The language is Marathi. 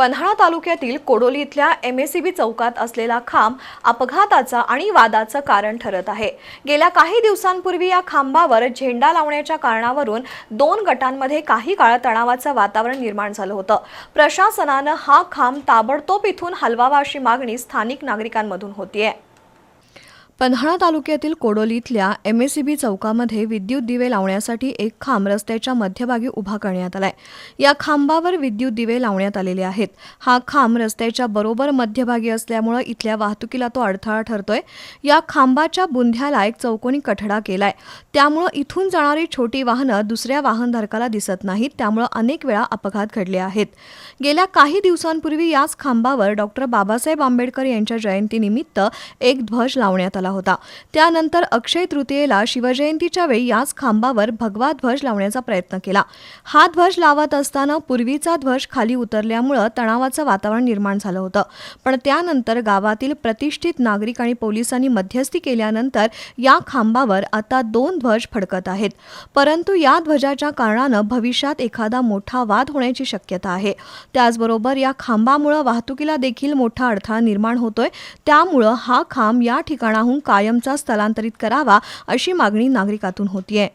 पन्हाळा तालुक्यातील कोडोली इथल्या एम एस सी बी चौकात असलेला खांब अपघाताचा आणि वादाचं कारण ठरत आहे. गेल्या काही दिवसांपूर्वी या खांबावर झेंडा लावण्याच्या कारणावरून दोन गटांमध्ये काही काळ तणावाचं वातावरण निर्माण झालं होतं. प्रशासनानं हा खांब ताबडतोब इथून हलवावा अशी मागणी स्थानिक नागरिकांमधून होतीये. पन्हाळा तालुक्यातील कोडोली इथल्या एम एस सी बी चौकामध्ये विद्युत दिवे लावण्यासाठी एक खांब रस्त्याच्या मध्यभागी उभा करण्यात आलाय. या खांबावर विद्युत दिवे लावण्यात आलेले आहेत. हा खांब रस्त्याच्या बरोबर मध्यभागी असल्यामुळं इथल्या वाहतुकीला तो अडथळा ठरतोय. या खांबाच्या बुंध्याला एक चौकोनी कठडा केलाय. त्यामुळं इथून जाणारी छोटी वाहनं दुसऱ्या वाहनधारकाला दिसत नाहीत. त्यामुळं अनेक वेळा अपघात घडले आहेत. गेल्या काही दिवसांपूर्वी याच खांबावर डॉक्टर बाबासाहेब आंबेडकर यांच्या जयंतीनिमित्त एक ध्वज लावण्यात आला होता. त्यानंतर अक्षय तृतीयेला शिवजयंतीच्या वेळी याच खांबावर भगवा ध्वज लावण्याचा प्रयत्न केला. हा ध्वज लावत असताना पूर्वीचा ध्वज खाली उतरल्यामुळं तणावाचं वातावरण निर्माण झालं होतं. पण त्यानंतर गावातील प्रतिष्ठित नागरिक आणि पोलिसांनी मध्यस्थी केल्यानंतर या खांबावर आता दोन ध्वज फडकत आहेत. परंतु या ध्वजाच्या कारणानं भविष्यात एखादा मोठा वाद होण्याची शक्यता आहे. त्याचबरोबर या खांबामुळं वाहतुकीला देखील मोठा अडथळा निर्माण होतोय. त्यामुळं हा खांब या ठिकाणाहून कायमचा स्थलांतरित करावा अशी मागणी नागरिकातून होतीये.